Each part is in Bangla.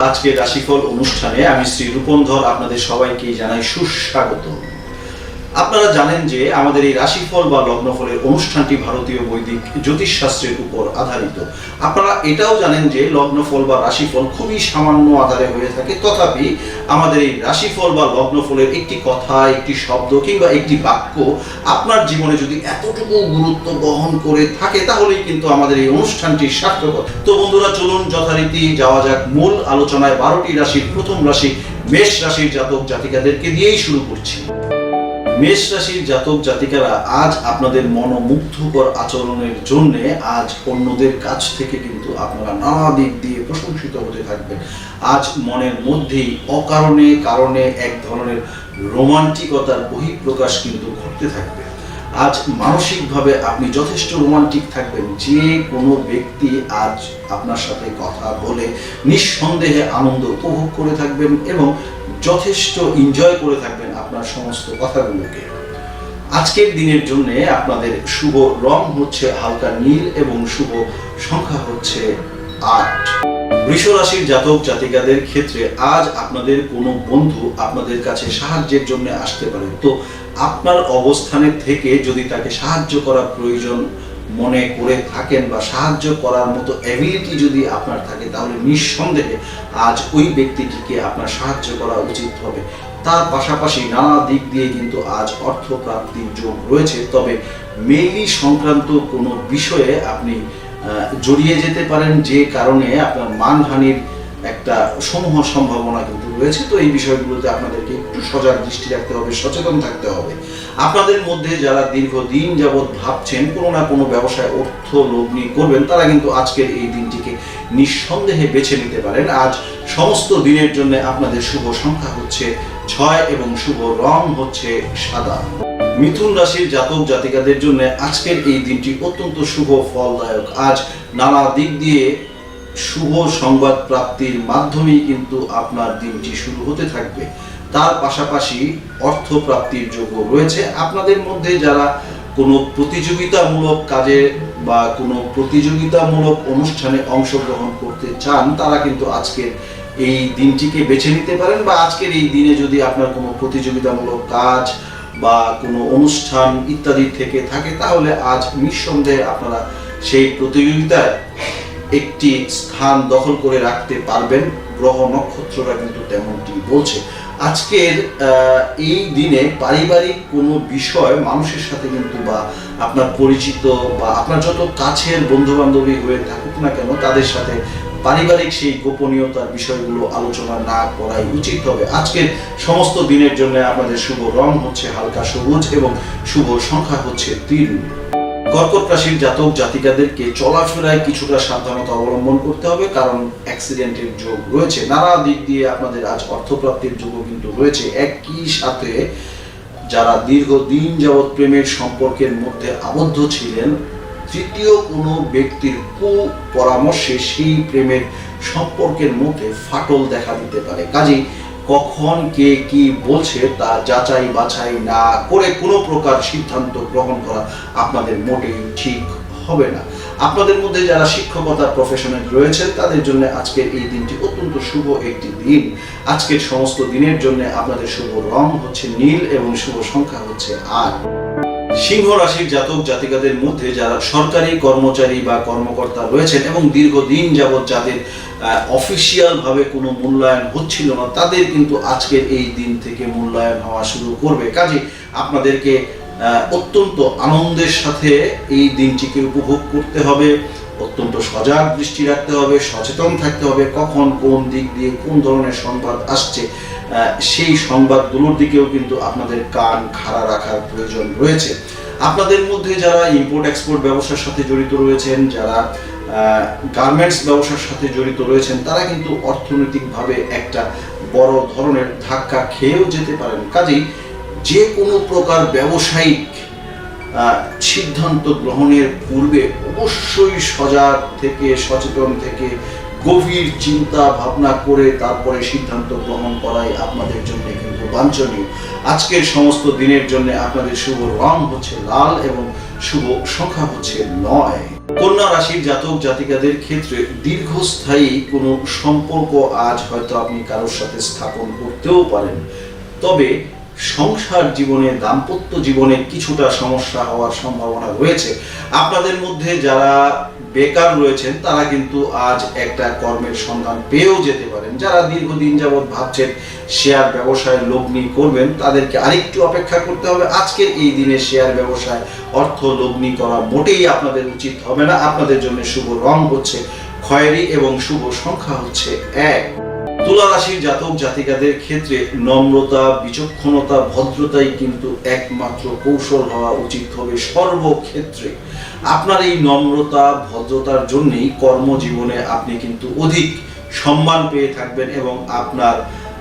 আজকের রাশিফল অনুষ্ঠানে আমি শ্রী রূপন্ধর আপনাদের সবাইকে জানাই সুস্বাগত। আপনারা জানেন যে আমাদের এই রাশিফল বা লগ্নফলের অনুষ্ঠানটি ভারতীয় বৈদিক জ্যোতিষশাস্ত্রের উপর আধারিত। আপনারা এটাও জানেন যে লগ্নফল বা রাশিফল খুবই সামান্য আধারে হয়ে থাকে। তথাপি আমাদের এই রাশিফল বা লগ্নফলের একটি কথা, একটি শব্দ কিংবা একটি বাক্য আপনার জীবনে যদি এতটুকু গুরুত্ব বহন করে থাকে, তাহলেই কিন্তু আমাদের এই অনুষ্ঠানটি সার্থক তো বন্ধুরা, চলুন যথারীতি যাওয়া যাক মূল আলোচনায়। বারোটি রাশির প্রথম রাশি, মেষ রাশির জাতক জাতিকাদেরকে দিয়েই শুরু করছি। মেষ রাশির জাতক জাতিকারা আজ আপনাদের মনোমুগ্ধকর আচরণের জন্য আজ অন্যদের কাছ থেকে কিন্তু আপনারা নানা দিক দিয়ে প্রশংসিত হতে থাকবেন। আজ মনের মধ্যেই অকারণে কারণে এক ধরনের রোমান্টিকতার বহিঃপ্রকাশ কিন্তু ঘটতে থাকবে। আজ মানসিকভাবে আপনি যথেষ্ট রোমান্টিক থাকবেন। যে কোনো ব্যক্তি আজ আপনার সাথে কথা বলে নিঃসন্দেহে আনন্দ উপভোগ করে থাকবেন এবং যথেষ্ট এনজয় করে থাকবেন। আপনার সমস্ত কথাগুলোকে। আজকের দিনের জন্য আপনাদের শুভ রং হচ্ছে হালকা নীল এবং শুভ সংখ্যা হচ্ছে আট। বৃষ রাশির জাতক জাতিকাদের ক্ষেত্রে আজ আপনাদের কোনো বন্ধু আপনাদের কাছে সাহায্যের জন্য আসতে পারে। তো আপনার অবস্থানের থেকে যদি তাকে সাহায্য করা প্রয়োজন মনে করে থাকেন বা সাহায্য করার মতো অ্যাবিলিটি যদি আপনার থাকে, তাহলে নিঃসন্দেহে আজ ওই ব্যক্তিটিকে আপনার সাহায্য করা উচিত হবে। তার পাশাপাশি নানা দিক দিয়ে কিন্তু আজ অর্থ প্রাপ্তির যোগ রয়েছে। তবে মেইলি সংক্রান্ত কোনো বিষয়ে আপনি জড়িয়ে যেতে পারেন যে কারণে আপনার মানহানির একটা সমূহ সম্ভাবনা কিন্তু রয়েছে। তো এই বিষয়গুলোতে আপনাদেরকে একটু সজাগ দৃষ্টি রাখতে হবে, সচেতন থাকতে হবে। আপনাদের মধ্যে যারা দীর্ঘদিন যাবৎ ভাবছেন কোনো না কোনো ব্যবসায় অর্থ লগ্নি করবেন, তারা কিন্তু আজকের এই দিনটিকে নিঃসন্দেহে বেছে নিতে পারেন। আজ সমস্ত দিনের জন্য আপনাদের শুভ সংখ্যা হচ্ছে ছয় এবং শুভ রং হচ্ছে সাদা। মিথুন রাশির জাতক জাতিকাদের জন্য আজকের এই দিনটি অত্যন্ত শুভ, ফলদায়ক। আজ নানা দিক দিয়ে শুভ সংবাদ প্রাপ্তির মাধ্যমেই কিন্তু আপনার দিনটি শুরু হতে থাকবে। তার পাশাপাশি অর্থ প্রাপ্তির যোগ্য রয়েছে। আপনাদের মধ্যে যারা কোনো প্রতিযোগিতামূলক কাজে বা কোনো প্রতিযোগিতামূলক অনুষ্ঠানে অংশগ্রহণ করতে চান, তারা কিন্তু আজকের এই দিনটিকে বেছে নিতে পারেন বা আজকের এই দিনে যদি আপনার কোনো প্রতিযোগিতামূলক কাজ বা কোনো অনুষ্ঠান ইত্যাদি থেকে থাকে, তাহলে আজ নিঃসন্দেহে আপনারা সেই প্রতিযোগিতায় একটি স্থান দখল করে রাখতে পারবেন। গ্রহ নক্ষত্ররা কিন্তু তেমনটি বলছে। আজকের এই দিনে পারিবারিক কোনো বিষয়, মানুষের সাথে কিন্তু বা আপনার পরিচিত বা আপনার যত কাছের বন্ধু বান্ধবী হয়ে থাকুক না কেন, তাদের সাথে পারিবারিক সেই গোপনীয়তার বিষয়গুলো আলোচনা না করাই উচিত হবে। আজকের সমস্ত দিনের জন্য আপনাদের শুভ রং হচ্ছে হালকা সবুজ এবং শুভ সংখ্যা হচ্ছে তিন। কর্কট রাশির জাতক জাতিকাদেরকে চলাফেরায় কিছুটা সাবধানতা অবলম্বন করতে হবে, কারণ অ্যাক্সিডেন্টের যোগ রয়েছে। নানা দিক দিয়ে আপনাদের আজ অর্থপ্রাপ্তির যোগও কিন্তু রয়েছে। একই সাথে যারা দীর্ঘদিন যাবৎ প্রেমের সম্পর্কের মধ্যে আবদ্ধ ছিলেন তৃতীয় কোনো ব্যক্তির কু পরামর্শে সেই প্রেমের সম্পর্কের মধ্যে ফাটল দেখা দিতে পারে। কাজেই কখন, কে, কি বলছে তা যাচাই বাছাই না করে কোনো প্রকার সিদ্ধান্ত গ্রহণ করা আপনাদের মোটেই ঠিক হবে না। আপনাদের মধ্যে যারা শিক্ষকতার প্রফেশনে রয়েছেন তাদের জন্য আজকের এই দিনটি অত্যন্ত শুভ একটি দিন। আজকের সমস্ত দিনের জন্য আপনাদের শুভ রং হচ্ছে নীল এবং শুভ সংখ্যা হচ্ছে আট। সিংহ রাশির জাতক জাতিকাদের মধ্যে যারা সরকারি কর্মচারী বা কর্মকর্তা রয়েছেন এবং দীর্ঘদিন যাবৎ যাদের অফিসিয়াল ভাবে কোনো মূল্যায়ন হচ্ছিল না, তাদের কিন্তু আজকের এই দিন থেকে মূল্যায়ন হওয়া শুরু করবে। কাজে আপনাদেরকে অত্যন্ত আনন্দের সাথে এই দিনটিকে উপভোগ করতে হবে। অত্যন্ত সজাগ দৃষ্টি রাখতে হবে, সচেতন থাকতে হবে, কখন কোন দিক দিয়ে কোন ধরনের সংবাদ আসছে সেই সংবাদগুলোর দিকেও কিন্তু আপনাদের কান খাড়া রাখার প্রয়োজন রয়েছে। আপনাদের মধ্যে যারা ইম্পোর্ট এক্সপোর্ট ব্যবসার সাথে জড়িত রয়েছেন, যারা গার্মেন্টস ব্যবসার সাথে জড়িত রয়েছেন, তারা কিন্তু অর্থনৈতিকভাবে একটা বড় ধরনের ধাক্কা খেয়েও যেতে পারেন। কাজেই যে কোনো প্রকার ব্যবসায়িক সিদ্ধান্ত গ্রহণের পূর্বে অবশ্যই সজাগ থেকে, সচেতন থেকে গভীর চিন্তা, ভাবনা করে তারপরে সিদ্ধান্ত গ্রহণ করাই আপনাদের জন্য কিন্তু বাঞ্ছনীয় আজকের সমস্ত দিনের জন্য আপনাদের শুভ রং হচ্ছে লাল এবং শুভ সংখ্যা হচ্ছে নয়। কন্যা রাশির জাতক জাতিকাদের ক্ষেত্রে দীর্ঘস্থায়ী কোনো সম্পর্ক আজ হয়তো আপনি কারোর সাথে স্থাপন করতেও পারেন। তবে সংসার জীবনে, দাম্পত্য জীবনে কিছুটা সমস্যা হওয়ার সম্ভাবনা রয়েছে। আপনাদের মধ্যে যারা বেকার রয়েছেন, তারা কিন্তু আজ একটা কর্মের সন্ধান পেয়েও যেতে পারেন। যারা দীর্ঘদিন যাবৎ ভাবছেন শেয়ার ব্যবসায় লগ্নি করবেন, তাদেরকে আরেকটু অপেক্ষা করতে হবে। আজকের এই দিনে শেয়ার ব্যবসায় অর্থ লগ্নি করা মোটেই আপনাদের উচিত হবে না। আপনাদের জন্য শুভ রং হচ্ছে খয়েরি এবং শুভ সংখ্যা হচ্ছে এক। তুলা জাতক জাতিকাদের ক্ষেত্রে নম্রতা, বিচক্ষণতা, ভদ্রতাই কিন্তু একমাত্র কৌশল হওয়া উচিত হবে সর্বক্ষেত্রে। আপনার এই নম্রতা, ভদ্রতার জন্যই কর্মজীবনে আপনি কিন্তু অধিক সম্মান পেয়ে থাকবেন এবং আপনার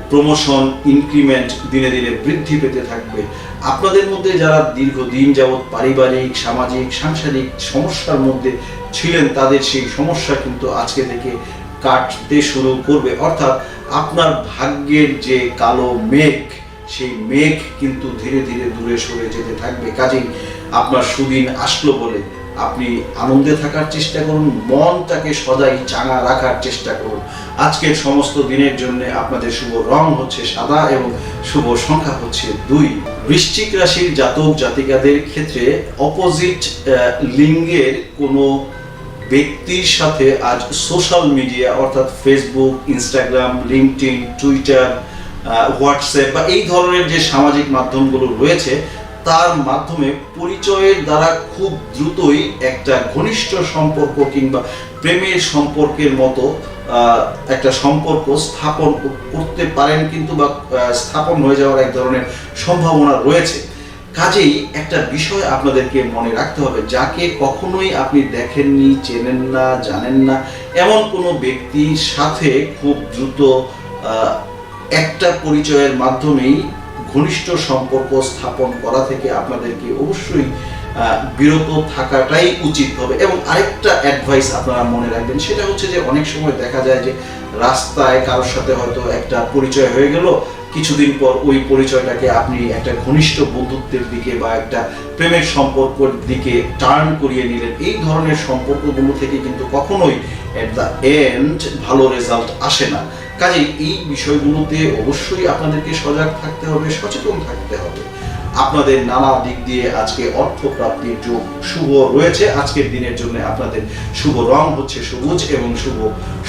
প্রমোশন, ইনক্রিমেন্ট দিনে দিনে বৃদ্ধি পেতে থাকবে। আপনাদের মধ্যে যারা দীর্ঘদিন যাবৎ পারিবারিক, সামাজিক, সাংসারিক সমস্যার মধ্যে ছিলেন, তাদের সেই সমস্যা কিন্তু আজকে থেকে কাটতে শুরু করবে। অর্থাৎ আপনার ভাগ্যের যে কালো মেঘ, সেই মেঘ কিন্তু ধীরে ধীরে দূরে সরে যেতে থাকবে। কাজেই আপনার সুদিন আসলো বলে আপনি আনন্দে থাকার চেষ্টা করুন, মনটাকে সদাই চাঙা রাখার চেষ্টা করুন। আজকের সমস্ত দিনের জন্য আপনাদের শুভ রং হচ্ছে সাদা এবং শুভ সংখ্যা হচ্ছে দুই। বৃশ্চিক রাশির জাতক জাতিকাদের ক্ষেত্রে অপোজিট লিঙ্গের কোনো ব্যক্তির সাথে আজ সোশ্যাল মিডিয়া অর্থাৎ Facebook Instagram LinkedIn Twitter WhatsApp বা এই ধরনের যে সামাজিক মাধ্যমগুলো রয়েছে, তার মাধ্যমে পরিচয়ের দ্বারা খুব দ্রুতই একটা ঘনিষ্ঠ সম্পর্ক কিংবা প্রেমের সম্পর্কের মতো একটা সম্পর্ক স্থাপন করতে পারেন কিন্তু বা স্থাপন হয়ে যাওয়ার এক ধরনের সম্ভাবনা রয়েছে। কাজেই একটা বিষয় আপনাদেরকে মনে রাখতে হবে, যাকে কখনোই আপনি দেখেননি, চেনেন না, জানেন না, এমন কোনো ব্যক্তির সাথে খুব দ্রুত একটা পরিচয়ের মাধ্যমেই ঘনিষ্ঠ সম্পর্ক স্থাপন করা থেকে আপনাদেরকে অবশ্যই বিরত থাকাটাই উচিত হবে। এবং আরেকটা অ্যাডভাইস আপনারা মনে রাখবেন, সেটা হচ্ছে যে অনেক সময় দেখা যায় যে রাস্তায় কারোর সাথে হয়তো একটা পরিচয় হয়ে গেল কিছুদিন পর ওই পরিচয়টাকে আপনি একটা ঘনিষ্ঠ বন্ধুত্বের দিকে বা একটা প্রেমের সম্পর্কের দিকে টার্ন করিয়ে নিলেন। এই ধরনের সম্পর্কগুলো থেকে কিন্তু কখনোই এট দ্য এন্ড ভালো রেজাল্ট আসে না। কাজে এই বিষয়গুলোতে অবশ্যই আপনাদেরকে সজাগ থাকতে হবে, সচেতন থাকতে হবে। আপনাদের নানা দিক দিয়ে আজকে অর্থ প্রাপ্তির যোগ। শুভ রয়েছে আজকের দিনের জন্য আপনাদের। শুভ রং হচ্ছে সবুজ এবং শুভ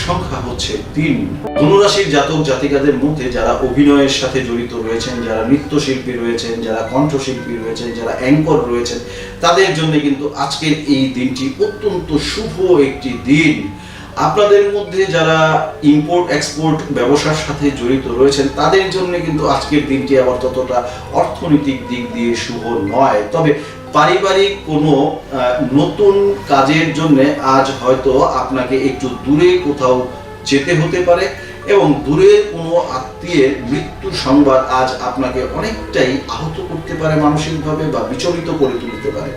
সংখ্যা হচ্ছে তিন। ধনুরাশির জাতক জাতিকাদের মধ্যে যারা অভিনয়ের সাথে জড়িত রয়েছেন, যারা নৃত্যশিল্পী রয়েছেন, যারা কণ্ঠশিল্পী রয়েছেন, যারা অ্যাঙ্কর রয়েছেন, তাদের জন্য কিন্তু আজকের এই দিনটি অত্যন্ত শুভ একটি দিন। আপনাদের মধ্যে যারা ইম্পোর্ট এক্সপোর্ট ব্যবসার সাথে জড়িত রয়েছেন, তাদের জন্য কিন্তু আজকের দিনটি আবার ততটা অর্থনৈতিক দিক দিয়ে শুভ নয়। তবে পারিবারিক কোনো নতুন কাজের জন্য আজ হয়তো আপনাকে একটু দূরে কোথাও যেতে হতে পারে এবং দূরের কোনো আত্মীয়ের মৃত্যু সংবাদ আজ আপনাকে অনেকটাই আহত করতে পারে মানসিকভাবে বা বিচলিত করে তুলতে পারে।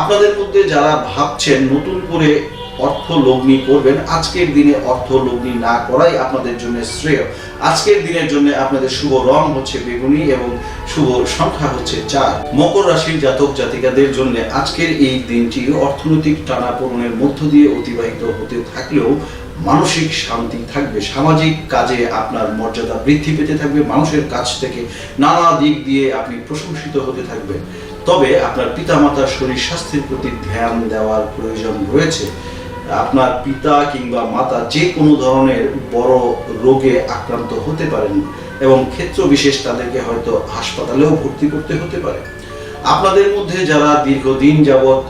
আপনাদের মধ্যে যারা ভাবছেন নতুন করে অর্থ লগ্নি করবেন। আজকের দিনে অর্থ লগ্নি না করাই আপনাদের জন্য শ্রেয়। আজকের দিনের জন্য আপনাদের শুভ রং হচ্ছে বেগুনি এবং শুভ সংখ্যা হচ্ছে চার। মকর রাশির জাতক জাতিকাদের জন্য আজকের এই দিনটি অর্থনৈতিক টানাপোড়েনের মধ্য দিয়ে অতিবাহিত হতে থাকলেও মানসিক শান্তি থাকবে। সামাজিক কাজে আপনার মর্যাদা বৃদ্ধি পেতে থাকবে। মানুষের কাছ থেকে নানা দিক দিয়ে আপনি প্রশংসিত হতে থাকবেন। তবে আপনার পিতামাতার শরীর স্বাস্থ্যের প্রতি ধ্যান দেওয়ার প্রয়োজন রয়েছে। আপনার পিতা কিংবা মাতা যে কোনো ধরনের বড় রোগে আক্রান্ত হতে পারেন এবং ক্ষেত্র বিশেষ তাদেরকে হয়তো হাসপাতালেও ভর্তি করতে হতে পারে। আপনাদের মধ্যে যারা দীর্ঘদিন যাবৎ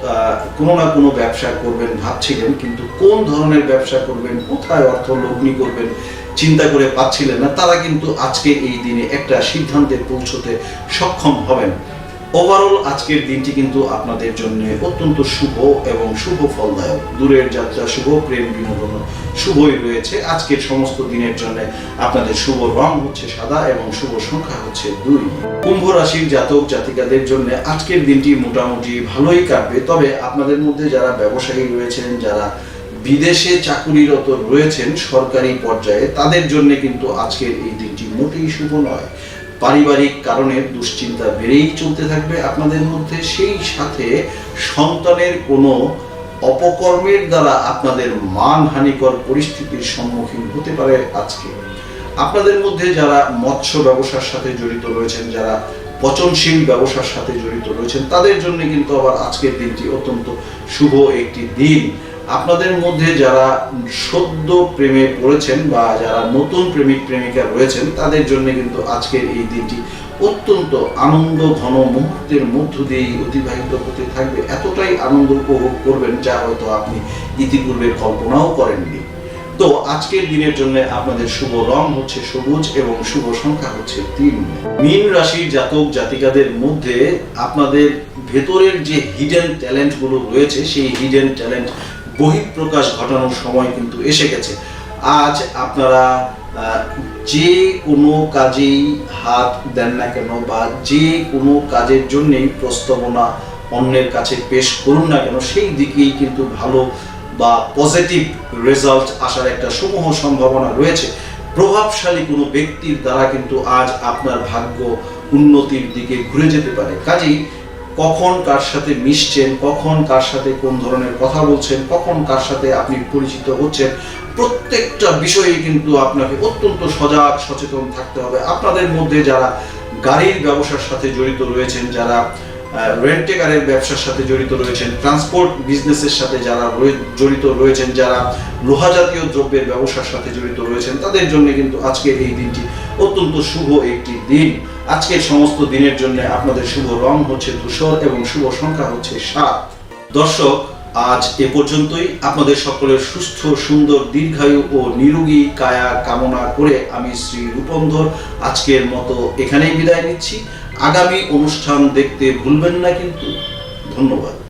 কোনো না কোনো ব্যবসা করবেন ভাবছিলেন, কিন্তু কোন ধরনের ব্যবসা করবেন, কোথায় অর্থ লগ্নি করবেন চিন্তা করে পাচ্ছিলেন না, তারা কিন্তু আজকে এই দিনে একটা সিদ্ধান্তে পৌঁছতে সক্ষম হবেন। ওভারঅল আজকের দিনটি কিন্তু আপনাদের জন্য অত্যন্ত শুভ এবং শুভ ফলদায়ক দূরের যাত্রা শুভ, প্রেম বিনোদন শুভই রয়েছে। আজকের সমস্ত দিনের জন্য আপনাদের শুভ রং হচ্ছে সাদা এবং শুভ সংখ্যা হচ্ছে দুই। কুম্ভ রাশির জাতক জাতিকাদের জন্য আজকের দিনটি মোটামুটি ভালোই কাটবে। তবে আপনাদের মধ্যে যারা ব্যবসায়ী রয়েছেন, যারা বিদেশে চাকুরিরত রয়েছেন সরকারি পর্যায়ে, তাদের জন্য কিন্তু আজকের এই দিনটি মোটেই শুভ নয়। পারিবারিক কারণে দুশ্চিন্তা বেড়েই চলতে থাকবে আপনাদের মধ্যে, সেই সাথে সন্তানের কোনো অপকর্মের দ্বারা আপনাদের মানহানিকর পরিস্থিতির সম্মুখীন হতে পারে আজকে। আপনাদের মধ্যে যারা মৎস্য ব্যবসার সাথে জড়িত রয়েছেন, যারা পচনশীল ব্যবসার সাথে জড়িত রয়েছেন, তাদের জন্য কিন্তু আবার আজকের দিনটি অত্যন্ত শুভ একটি দিন। আপনাদের মধ্যে যারা সদ্য প্রেমে পড়েছেন বা যারা নতুন প্রেমিক, প্রেমিকা রয়েছেন, তাদের জন্য কিন্তু আজকের এই দিনটি অত্যন্ত আনন্দ ঘন মুহূর্তের মধ্য দিয়েই অতিবাহিত হতে থাকবে। এতটাই আনন্দ উপভোগ করবেন যা হয়তো আপনি ইতিপূর্বে কল্পনাও করেননি। তো আজকের দিনের জন্য আপনাদের শুভ রং হচ্ছে সবুজ এবং শুভ সংখ্যা হচ্ছে তিন। মীন রাশির জাতক জাতিকাদের মধ্যে আপনাদের ভেতরের যে হিডেন ট্যালেন্টগুলো রয়েছে, সেই হিডেন ট্যালেন্ট বহিঃপ্রকাশ ঘটানোর সময় কিন্তু এসে গেছে। আজ আপনারা যে কোনো কাজেই হাত দেন না কেন বা যে কোনো কাজের জন্যেই প্রস্তাবনা অন্যের কাছে পেশ করুন না কেন, সেই দিকেই কিন্তু ভালো বা পজিটিভ রেজাল্ট আসার একটা সমূহ সম্ভাবনা রয়েছে। প্রভাবশালী কোনো ব্যক্তির দ্বারা কিন্তু আজ আপনার ভাগ্য উন্নতির দিকে ঘুরে যেতে পারে। কাজেই কখন কার সাথে মিশছেন, কখন কার সাথে কোন ধরনের কথা বলছেন, কখন কার সাথে আপনি পরিচিত হচ্ছেন, প্রত্যেকটা বিষয়ে কিন্তু আপনাকে অত্যন্ত সজাগ, সচেতন থাকতে হবে। আপনাদের মধ্যে যারা গাড়ির ব্যবসার সাথে জড়িত রয়েছেন, যারা রেন্টেকারের ব্যবসার সাথে জড়িত রয়েছেন ট্রান্সপোর্ট বিজনেসের সাথে যারা জড়িত রয়েছেন, যারা লোহা জাতীয় দ্রব্যের ব্যবসার সাথে জড়িত রয়েছেন, তাদের জন্য কিন্তু আজকের এই দিনটি অত্যন্ত শুভ একটি দিন। আজকের সমস্ত দিনের জন্য আপনাদের শুভ রং হচ্ছে ধূসর এবং শুভ সংখ্যা হচ্ছে সাত। দর্শক, আজ এ পর্যন্তই। আপনাদের সকলের সুস্থ, সুন্দর, দীর্ঘায়ু ও নিরোগী কায়া কামনা করে আমি শ্রী রূপন্ধর। আজকের মতো এখানেই বিদায় নিচ্ছি। আগামী অনুষ্ঠান দেখতে ভুলবেন না কিন্তু। ধন্যবাদ।